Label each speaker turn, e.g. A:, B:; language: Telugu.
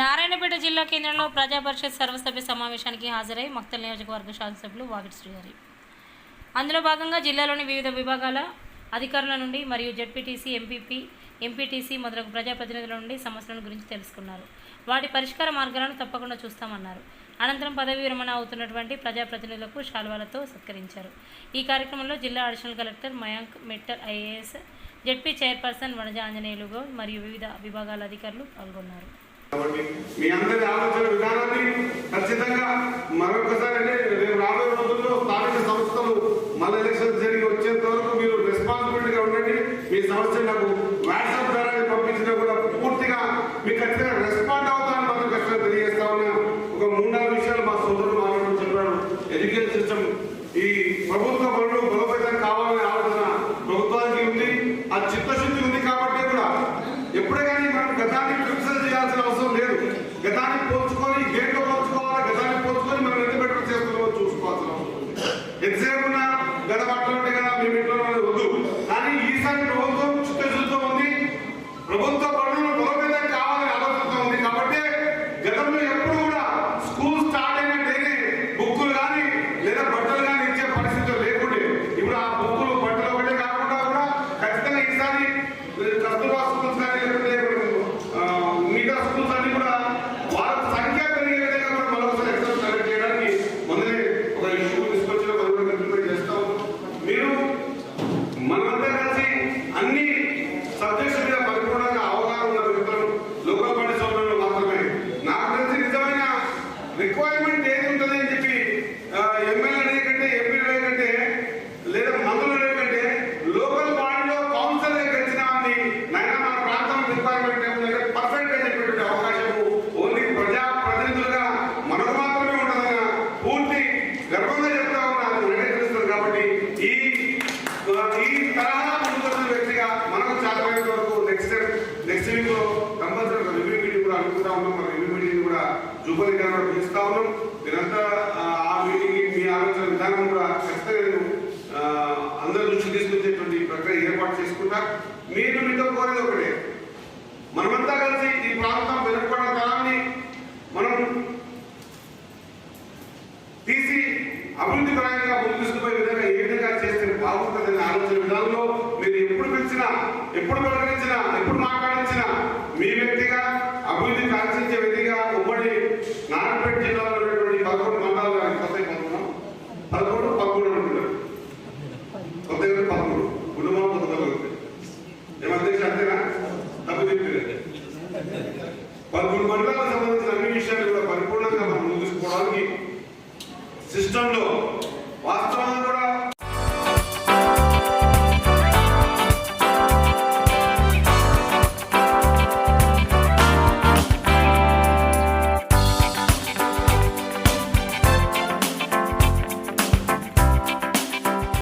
A: నారాయణపేట జిల్లా కేంద్రంలో ప్రజా పరిషత్ సర్వసభ్య సమావేశానికి హాజరై మక్తల్ నియోజకవర్గ శాసనసభ్యులు వాకిటి శ్రీహరి. అందులో భాగంగా జిల్లాలోని వివిధ విభాగాల అధికారుల నుండి మరియు జడ్పీటీసీ ఎంపీపీ ఎంపీటీసీ మొదలగు ప్రజాప్రతినిధుల నుండి సమస్యల గురించి తెలుసుకున్నారు. వాటి పరిష్కార మార్గాలను తప్పకుండా చూస్తామన్నారు. అనంతరం పదవీ విరమణ అవుతున్నటువంటి ప్రజాప్రతినిధులకు శాల్వాలతో సత్కరించారు. ఈ కార్యక్రమంలో జిల్లా additional collector Mayank Mittal IAS ZP chairperson Vanaja Anjaneyulu మరియు వివిధ విభాగాల అధికారులు పాల్గొన్నారు.
B: కాబట్టి మీ అందరి ఆలోచన విధానాన్ని ఖచ్చితంగా మరొకసారి అంటే రేపు రాబోయే రోజుల్లో స్థానిక సంస్థలు మళ్ళీ ఎలక్షన్ జరిగి వచ్చేంత వరకు మీరు రెస్పాన్సిబిలిటీగా ఉండండి. మీ సమస్య నాకు వాట్సాప్ ద్వారా పంపించినా కూడా పూర్తిగా మీకు ఖచ్చితంగా గత పట్టలు ఉంటాయి కదా మేము ఇంట్లో వద్దు. కానీ ఈసారి ప్రభుత్వం చిత్తశుద్ధితో ఉంది. ప్రభుత్వ రిక్వైర్మెంట్ ఏది ఉంటుంది అని చెప్పి ఎమ్మెల్యే కంటే ఎంపీ కంటే లేదా మంత్రులు కంటే లోకల్ బాడీలో కౌన్సిల్ గెలిచిన అని నాయన మన ప్రాంతం రిక్వైర్మెంట్ ఏముందంటే పర్ఫెక్ట్గా చెప్పేటువంటి అవకాశం ఓన్లీ ప్రజా ప్రతినిధులుగా మనకు మాత్రమే ఉంటుందన్న పూర్తి గర్వంగా చెప్తా ఉన్నా అది తెలుస్తుంది కాబట్టి ఈ ఈ తరహా ముందుకొచ్చిన వ్యక్తిగా మనకు చాలా వరకు నెక్స్ట్ నెక్స్ట్ వీక్లో కంపల్సరీ రివ్యూ మీటింగ్ కూడా అనుకుంటా ఉన్నాం. మనం కూడా జూపల్లి గారు కూడా పిలుస్తా ఉన్నాం. మీరంతా ఆ, మీటింగ్ మీ ఆలోచన విధానం కూడా ఖచ్చితంగా నేను అందరి దృష్టి తీసుకొచ్చేటువంటి ప్రక్రియ ఏర్పాటు చేసుకుంటా. మీరు మీతో కోరేది ఒకటే. మనమంతా కలిసి ఈ ప్రాంతం వెనుకబడిన తరాన్ని మనం తీసి అభివృద్ధి పరంగా ముందుకుపోయే విధంగా ఏ విధంగా చేస్తే బాగుంటుందనే ఆలోచన విధానంలో మీరు ఎప్పుడు పిలిచినా ఎప్పుడు పలకరించినా